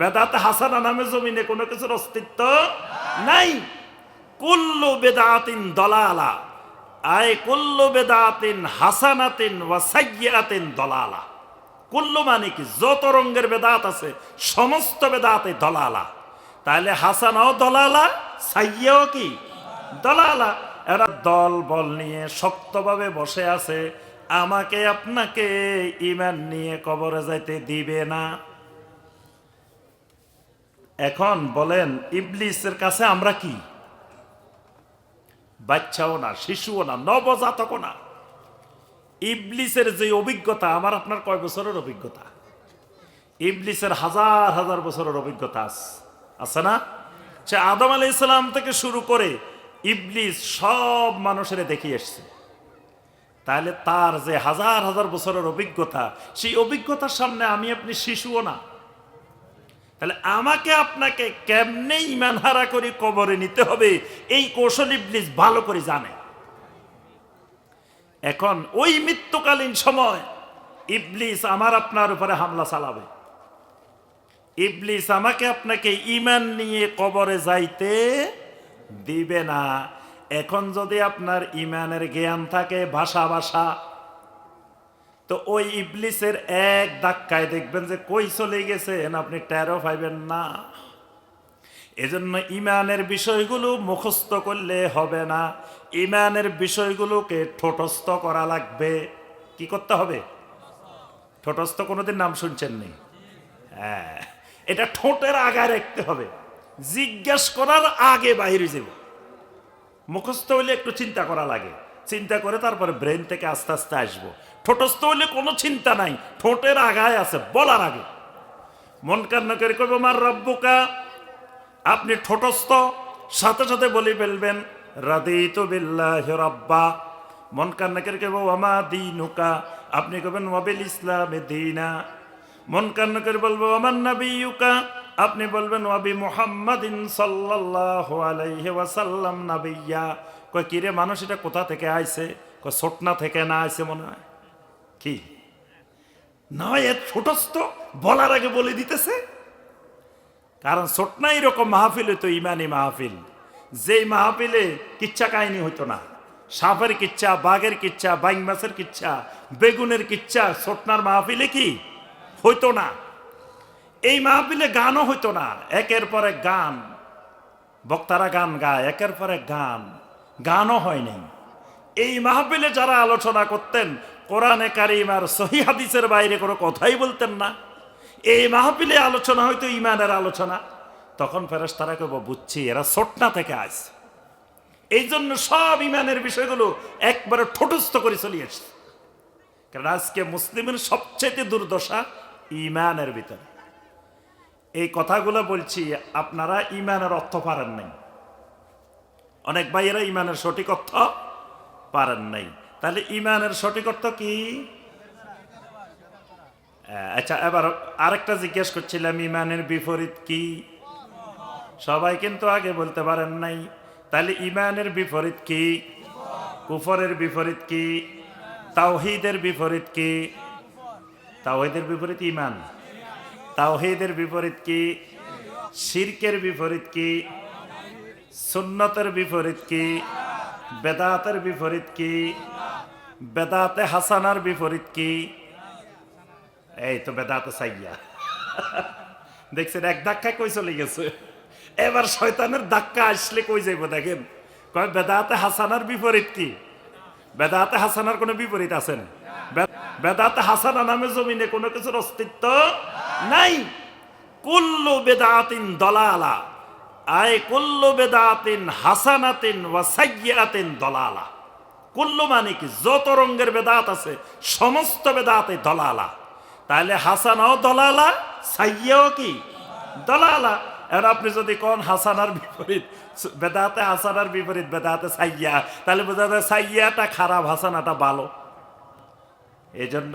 বেদাতে হাসানা নামে জমিনে কোনো কিছুর অস্তিত্ব নাই। কুল্লু বেদাতিন দলালা। আয় কুল্লু বেদাতিন হাসানাতিন ওয়া সাইয়্যাতিন দলালা। কুল্লু মানে কি? যত রঙের বেদাত আছে, সমস্ত বেদাতে দলালা। তাহলে হাসানাও দলালা সাইয়াও কি? দলালা। এরা দল বল নিয়ে শক্তভাবে বসে আছে। আমাকে আপনাকে ইমান নিয়ে কবরে যাইতে দিবে না। এখন বলেন, ইবলিসের কাছে আমরা কি? বাচ্চাও না, শিশুও না, নবজাতকও না। ইবলিসের যে অভিজ্ঞতা, আমার আপনার কয় বছরের অভিজ্ঞতা? ইবলিসের হাজার হাজার বছরের অভিজ্ঞতা আছে না? সে আদম আলাই ইসলাম থেকে শুরু করে ইবলিস সব মানুষের দেখিয়ে এসছে। তাহলে তার যে হাজার হাজার বছরের অভিজ্ঞতা, সেই অভিজ্ঞতার সামনে আমি আপনি শিশুও না। তাহলে আমাকে আপনাকে কেমনে ইমান হারা করে কবরে নিতে হবে? এই কৌশল ইবলিস ভালো করে জানে। এখন ওই মৃত্যুকালীন সময় ইবলিস আমার আপনার উপরে হামলা চালাবে। ইবলিস আমাকে আপনাকে ইমান নিয়ে কবরে যাইতে দিবে না। এখন যদি আপনার ইমানের জ্ঞান থাকে, ভাষা ভাষা তো ওই ইবলিসের এক ধাক্কায় দেখবেন যে কই চলে গেছেন আপনি টেরো পাইবেন না। এজন্য ইমানের বিষয়গুলো মুখস্থ করলে হবে না। ইমানের বিষয়গুলোকে ঠোঁটস্থ করা লাগবে। কি করতে হবে? ঠোঁটস্থ কোনোদিন নাম শুনছেন নি? হ্যাঁ এটা ঠোঁটের আগায় রাখতে হবে। জিজ্ঞেস করার আগে বাইরে যাব। মুখস্থ হইলে একটু চিন্তা করা লাগে। চিন্তা করে তারপরে ব্রেন থেকে আস্তে আস্তে আসব। ঠোঁটস্থ হইলে কোনো চিন্তা নাই, ঠোঁটের আগায় আছে, বলার আগে। মন কান্না করে কইব আমার রব্বুকা, আপনি ঠোঁটস্থ, সাথে সাথে বলে ফেলবেন, রাদিত বিল্লাহ রব্বা। মন কান্না করে কইব, ওয়ামা দিনুকা? আপনি কবেন ওয়াবিল ইসলামে দিনা। মন কান্না করে বলব আমার নাবিয়ুকা? আপনি বলবেন ওয়াবি মুহাম্মাদিন সাল্লাল্লাহু আলাইহি ওয়াসাল্লাম নাবিয়্যা কয়, কি রে মানুষ, এটা কোথা থেকে আইছে? কয় ছোটনা থেকে না আইছে মনে হয়। কি? নয় এর ছোটস্থ বলার আগে বলে দিতেছে। কারণ ছোটনা এরকম মাহফিল হইতো ইমানি মাহফিল। যেই মাহফিলে কিচ্ছা কাহিনী হইতো না। সাপের কিচ্ছা, বাঘের কিচ্ছা, বাইং মাছের কিচ্ছা, বেগুনের কিচ্ছা ছোটনার মাহফিলে কি? হইতো না। এই মাহফিলে গানও হইতো না। একের পর এক গান। বক্তারা গান গায়, একের পর এক গান। গানও হয়নি এই মাহফিলে যারা আলোচনা করতেন, কোরআনে কারিম আর সহি হাদিসের বাইরে কোনো কথাই বলতেন না। এই মাহফিলে আলোচনা হয়তো ইমানের আলোচনা। তখন ফেরেস তারা কেব বুঝছি, এরা সোটনা থেকে আস এই জন্য সব ইমানের বিষয়গুলো একবারে ঠোঁটস্থ করে চলে আসছে কারণ আজকে মুসলিমের সবচেয়ে দুর্দশা ইমানের ভিতরে। এই কথাগুলো বলছি, আপনারা ইমানের অর্থ পারেন নাই। অনেক ভাইয়েরা ইমানের সঠিক অর্থ পারেন নাই। তাহলে ইমানের সঠিক অর্থ কি? আচ্ছা এবার আরেকটা জিজ্ঞেস করছিলাম, ইমানের বিপরীত কি? সবাই কিন্তু আগে বলতে পারেন নাই। তাহলে ইমানের বিপরীত কি? কুফরের বিপরীত কি? তাওহিদের বিপরীত কি? তাওহিদের বিপরীত ইমান। তাওহিদের বিপরীত কি? শিরকের বিপরীত কি? সুন্নতের বিপরীত কি? বেদাতের বিপরীত কি? বেদাতে হাসানার বিপরীত কি? এই তো বেদাতে সাইয়া। দেখছেন, এক ধাক্কা কই চলে গেছে? এবার শয়তানের ধাক্কা আসলে কই যাইব, দেখেন? কয়, বেদাতে হাসানার বিপরীত কি? বেদাতে হাসানার কোনো বিপরীত আছেন বেদাতে হাসানা নামে জমিনে কোনো কিছুর অস্তিত্ব নাই। কুল্লু বেদাতিন দলালা। আয় কুল্লু বেদাতিন হাসানাতিন ওয়া সাইয়্যাতিন দলালা। কুল্লু মানে কি? যত রঙের বেদাত আছে, সমস্ত বেদাতে দলালা। তাহলে হাসানাও দলালা সাইয়াও কি? দলালা। আর আপনি যদি কোন হাসানার বিপরীত, বেদাতে হাসানার বিপরীত, বেদাতে সাইয়া তাহলে বোঝা যায় সাইয়াটা খারাপ, হাসানাটা ভালো। এই জন্য